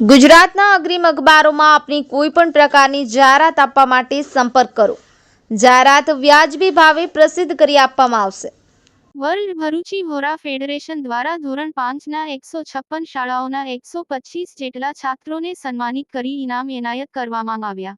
ગુજરાતના અગ્રીમ અખબારોમાં આપની કોઈ પણ પ્રકારની જાહેરાત આપવા માટે સંપર્ક કરો. જાહેરાત વ્યાજબી ભાવે પ્રસિદ્ધ કરી આપવામાં આવશે. વર્લ્ડ ભરૂચી હોરા ફેડરેશન દ્વારા ધોરણ પાંચના એકસો છપ્પન શાળાઓના એકસો પચીસ જેટલા છાત્રોને સન્માનિત કરી ઇનામ એનાયત કરવામાં આવ્યા.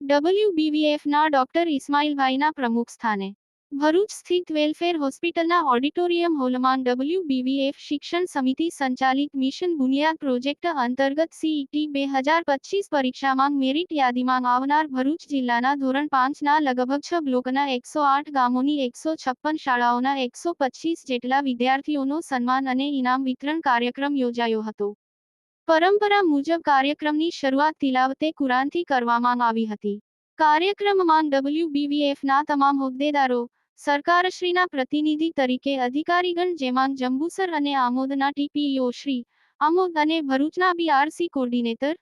ડબલ્યુબીવીએફના ડોક્ટર ઇસ્માઇલભાઈના પ્રમુખ સ્થાને ભરૂચ સ્થિત વેલફેર હોસ્પિટલના ઓડિટોરિયમ હોલમાં ડબલ્યુબીવીએફ શિક્ષણ સમિતિ સંચાલિત મિશન બુનિયાદ પ્રોજેક્ટ અંતર્ગત સીઈટી બે હજાર પચીસ પરીક્ષામાં મેરિટ યાદીમાં આવનાર ભરૂચ જિલ્લાના ધોરણ પાંચના લગભગ છ બ્લોકના એકસો આઠ ગામોની એકસો છપ્પન શાળાઓના એકસો પચીસ જેટલા વિદ્યાર્થીઓનો સન્માન અને ઇનામ વિતરણ કાર્યક્રમ યોજાયો હતો. પરંપરા મુજબ કાર્યક્રમની શરૂઆત તિલાવતે કુરાનથી કરવામાં આવી હતી. કાર્યક્રમમાં ડબલ્યુબીવીએફના તમામ હોદ્દેદારો સરકારશ્રીના પ્રતિનિધિ તરીકે અધિકારીગણ જેમાં જંબુસર અને આમોદના ટીપીઓ શ્રી આમોદ અને ભરૂચના BRC coordinator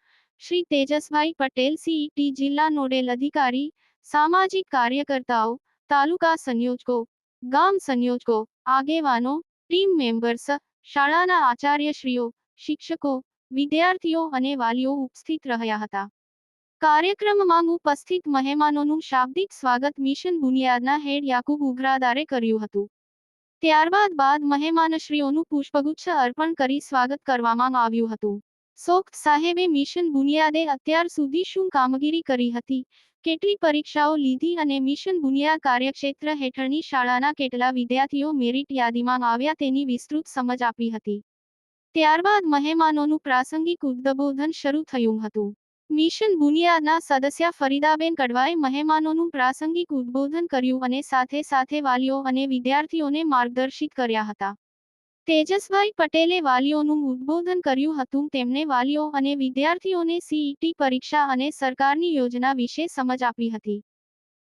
Shri તેજસભાઈ Patel, CET જિલ્લા નોડેલ અધિકારી, સામાજિક કાર્યકર્તાઓ, તાલુકા સંયોજકો, ગામ સંયોજકો, આગેવાનો, ટીમ મેમ્બર્સ, શાળાના આચાર્યશ્રીઓ, શિક્ષકો, વિદ્યાર્થીઓ અને વાલીઓ ઉપસ્થિત રહ્યા હતા. કાર્યક્રમમાં ઉપસ્થિત મહેમાનોનું શાબ્દિક સ્વાગત મિશન બુનિયાદના હેડ યાકુબ ઉઘરાદારે કર્યું હતું. ત્યારબાદ બાદ મહેમાનશ્રીઓનું પુષ્પગુચ્છ અર્પણ કરી સ્વાગત કરવામાં આવ્યું હતું. સોક્ત સાહેબે મિશન બુનિયાદે અત્યાર સુધી શું કામગીરી કરી હતી, કેટલી પરીક્ષાઓ લીધી અને મિશન બુનિયાદ કાર્યક્ષેત્ર હેઠળની શાળાના કેટલા વિદ્યાર્થીઓ મેરિટ યાદીમાં આવ્યા તેની વિસ્તૃત સમજ આપી હતી. ત્યારબાદ મહેમાનોનું પ્રાસંગિક ઉદ્દબોધન શરૂ થયું હતું. મિશન બુનિયાદના સદસ્ય ફરીદાબેન કડવાએ મહેમાનોનું પ્રાસંગિક ઉદ્બોધન કર્યું અને સાથે સાથે વાલીઓ અને વિદ્યાર્થીઓને માર્ગદર્શિત કર્યા હતા. તેજસભાઈ પટેલે વાલીઓનું ઉદ્બોધન કર્યું હતું. તેમણે વાલીઓ અને વિદ્યાર્થીઓને સીઈટી પરીક્ષા અને સરકારની યોજના વિશે સમજ આપી હતી.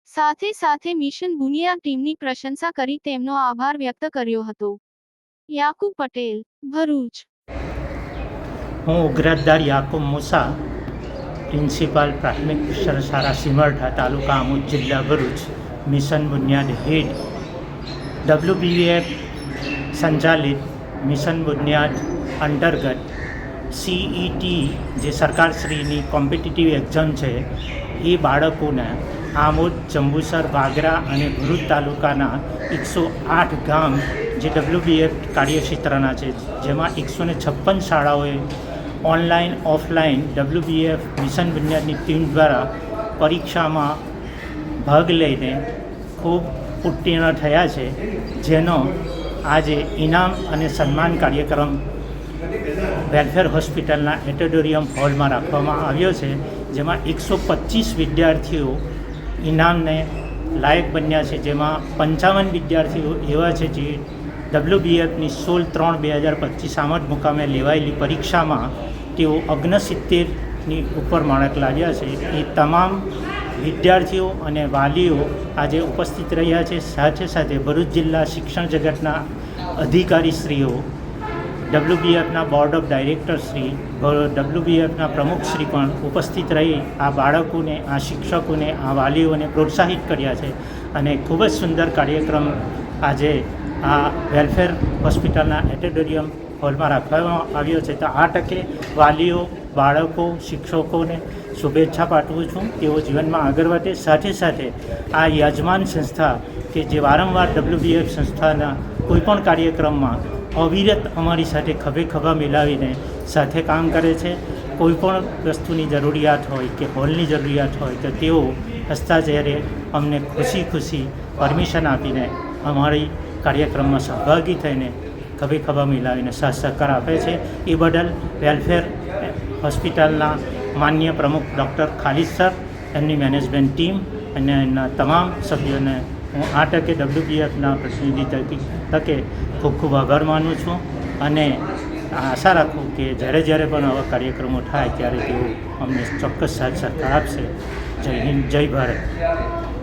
સાથે સાથે મિશન બુનિયાદ ટીમની પ્રશંસા કરી તેમનો આભાર વ્યક્ત કર્યો હતો. યાકુબ પટેલ, ભરૂચ. હું ઉગ્રતદાર યાકુબ મુસા પ્રિન્સિપાલ પ્રાથમિક સરસારા સિમરઠા તાલુકા આમોદ જિલ્લા ભરૂચ, મિશન બુનિયાદ હેડ. ડબલ્યુબીએફ સંચાલિત મિશન બુનિયાદ અંતર્ગત સીઈટી જે સરકારશ્રીની કોમ્પિટિટિવ એક્ઝામ છે, એ બાળકોને આમોદ, જંબુસર, વાગરા અને ભરૂચ તાલુકાના એકસો આઠ ગામ જે ડબલ્યુબીએફ કાર્યક્ષેત્રના છે, જેમાં એકસો છપ્પન શાળાઓએ ઓનલાઈન, ઓફલાઈન ડબલ્યુબીએફ મિશન વિજ્ઞાનની ટીમ દ્વારા પરીક્ષામાં ભાગ લઈને ખૂબ ઉત્તીર્ણ થયા છે, જેનો આજે ઇનામ અને સન્માન કાર્યક્રમ વેલફેર હોસ્પિટલના એટોડોરિયમ હોલમાં રાખવામાં આવ્યો છે, જેમાં એકસો પચીસ વિદ્યાર્થીઓ ઇનામને લાયક બન્યા છે, જેમાં પંચાવન વિદ્યાર્થીઓ એવા છે જે ડબલ્યુબીએફની સોળ ત્રણ બે હજાર પચીસ આમદ મુકામે લેવાયેલી પરીક્ષામાં તેઓ અગ્નસિત્તેરની ઉપર માણક લાવ્યા છે. એ તમામ વિદ્યાર્થીઓ અને વાલીઓ આજે ઉપસ્થિત રહ્યા છે. સાથે સાથે ભરૂચ જિલ્લા શિક્ષણ જગતના અધિકારીશ્રીઓ ડબલ્યુબીએફના બોર્ડ ઓફ ડાયરેક્ટરશ્રી ડબલ્યુબીએફના પ્રમુખશ્રી પણ ઉપસ્થિત રહી આ બાળકોને, આ શિક્ષકોને, આ વાલીઓને પ્રોત્સાહિત કર્યા છે. અને ખૂબ જ સુંદર કાર્યક્રમ આજે આ વેલફેર હોસ્પિટલના એટેડોરિયમ હોલમાં રાખવામાં આવ્યો છે. તો આ તકે વાલીઓ, બાળકો, શિક્ષકોને શુભેચ્છા પાઠવું છું. તેઓ જીવનમાં આગળ વધે. સાથે સાથે આ યજમાન સંસ્થા કે જે વારંવાર ડબલ્યુબીએફ સંસ્થાના કોઈપણ કાર્યક્રમમાં અવિરત અમારી સાથે ખભે ખભા મિલાવીને સાથે કામ કરે છે. કોઈપણ વસ્તુની જરૂરિયાત હોય કે હોલની જરૂરિયાત હોય તો તેઓ હસતા ચહેરે અમને ખુશી ખુશી પરમિશન આપીને અમારી કાર્યક્રમમાં સહભાગી થઈને ખભે ખભા મિલાવીને સાથ સહકાર આપે છે. એ બદલ વેલફેર હોસ્પિટલના માન્ય પ્રમુખ ડૉક્ટર ખાલિદ સર, એમની મેનેજમેન્ટ ટીમ અને એમના તમામ સભ્યોને હું આ ટકે ડબલ્યુબીએફના પ્રતિનિધિ તરીકે તકે ખૂબ ખૂબ આભાર માનું છું અને આશા રાખું કે જ્યારે જ્યારે પણ આવા કાર્યક્રમો થાય ત્યારે તેઓ અમને ચોક્કસ સાથ સહકાર આપશે. જય હિન્દ, જય ભારત.